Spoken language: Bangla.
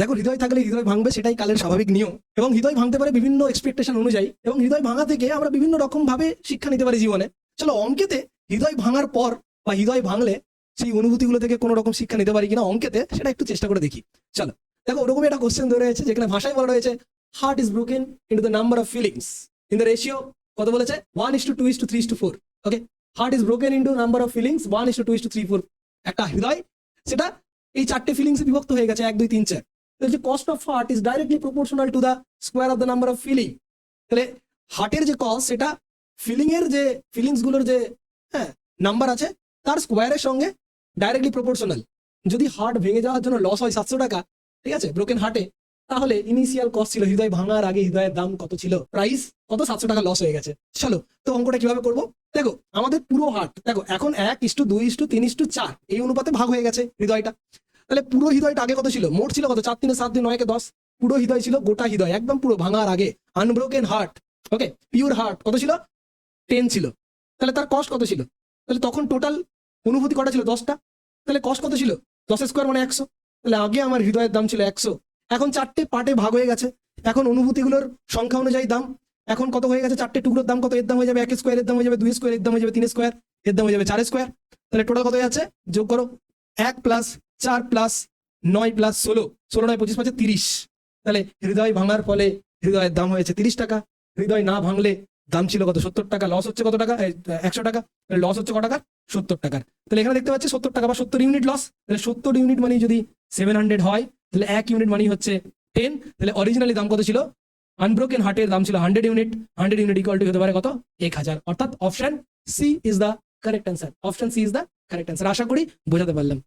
দেখো, হৃদয় থাকলে হৃদয় ভাঙবে, সেটাই কালের স্বাভাবিক নিয়ম। এবং হৃদয় ভাঙতে পারে বিভিন্ন এক্সপেকটেশন অনুযায়ী। এবং হৃদয় ভাঙা থেকে আমরা বিভিন্ন রকম ভাবে শিক্ষা নিতে পারি জীবনে। চলো, অঙ্কেতে হৃদয় ভাঙার পর বা হৃদয় ভাঙলে সেই অনুভূতিগুলো থেকে কোনো রকম শিক্ষা নিতে পারি কিনা অঙ্কেতে, সেটা একটু চেষ্টা করে দেখি। চলো, দেখো, ওরকমই একটা কোশ্চেন ধরে রয়েছে যেখানে ভাষায় বলা রয়েছে heart is broken into the number of feelings in the ratio কত বলেছে? One is to two is to three is to four okay heart is broken into number of feelings one is to two is to three four একটা হৃদয়, সেটা এই চারটে ফিলিংস বিভক্ত হয়ে গেছে, এক, দুই, তিন, চার। যে cost of heart is directly proportional to the square of the number of feeling তাহলে হার্টের যে কস্ট সেটা ফিলিং এর যে ফিলিংসগুলোর যে হ্যাঁ নাম্বার আছে, তার স্কোয়ারের সঙ্গে ডাইরেক্টলি প্রপোর্শনাল যদি হার্ট ভেঙে যাওয়ার জন্য লস হয় সাতশো টাকা, ঠিক আছে ব্রোকেন হার্টে তাহলে ইনিশিয়াল কস্ট ছিল, হৃদয় ভাঙার আগে হৃদয়ের দাম কত ছিল? প্রাইস কত? সাতশো টাকা লস হয়ে গেছে। চলো, তো অঙ্কটা কীভাবে করব? দেখো, আমাদের পুরো হার্ট দেখো, এখন এক ইস্টু দুই ইস্টু তিন ইস্টু চার, এই অনুপাতে ভাগ হয়ে গেছে হৃদয়টা। তাহলে পুরো হৃদয়টা আগে কত ছিল? মোট ছিল কত? চার তিনে সাত দিন নয়কে দশ। পুরো হৃদয় ছিল, গোটা হৃদয়, একদম পুরো ভাঙার আগে। Unbroken heart okay pure heart কত ছিল? টেন ছিল। তাহলে তার কস্ট কত ছিল? তাহলে তখন টোটাল অনুভূতি কটা ছিল? দশটা। তাহলে কস্ট কত ছিল? দশ স্কোয়ার মানে একশো। তাহলে আগে আমার হৃদয়ের দাম ছিল একশো। এখন চারটে পার্টে ভাগ হয়ে গেছে। এখন অনুভূতিগুলোর সংখ্যা অনুযায়ী দাম। এখন কত হয়ে গেছে? চারটে টুকরোর দাম কত? এর দাম হয়ে যাবে এক স্কোয়ারের দাম হয়ে যাবে দুই স্কোয়ারের দাম হয়ে যাবে তিন স্কোয়ার এর দাম হয়ে যাবে চার স্কোয়ার তাহলে টোটাল কত হয়ে যাচ্ছে? যোগ করো। এক প্লাস চার প্লাস নয় প্লাস ষোলো ষোলো নয় পঁচিশ পাঁচে তিরিশ। তাহলে হৃদয় ভাঙার ফলে হৃদয়ের দাম হয়েছে তিরিশ টাকা। হৃদয় না ভাঙলে দাম ছিল কত? সত্তর টাকা। লস হচ্ছে কত টাকা? একশো টাকা। লস হচ্ছে কত টাকা সত্তর টাকার। তাহলে এখানে দেখতে পাচ্ছি সত্তর টাকা বা সত্তর ইউনিট লস। তাহলে সত্তর ইউনিট মানে যদি সেভেন হান্ড্রেড হয়, তাহলে এক ইউনিট মানি হচ্ছে টেন তাহলে অরিজিনালি দাম কত ছিল? আনব্রোকেন হার্টের দাম ছিল hundred unit. Hundred unit equal to হতে পারে কত? এক হাজার। অর্থাৎ option C is the correct answer option C is the correct answer আশা করি বোঝাতে পারলাম।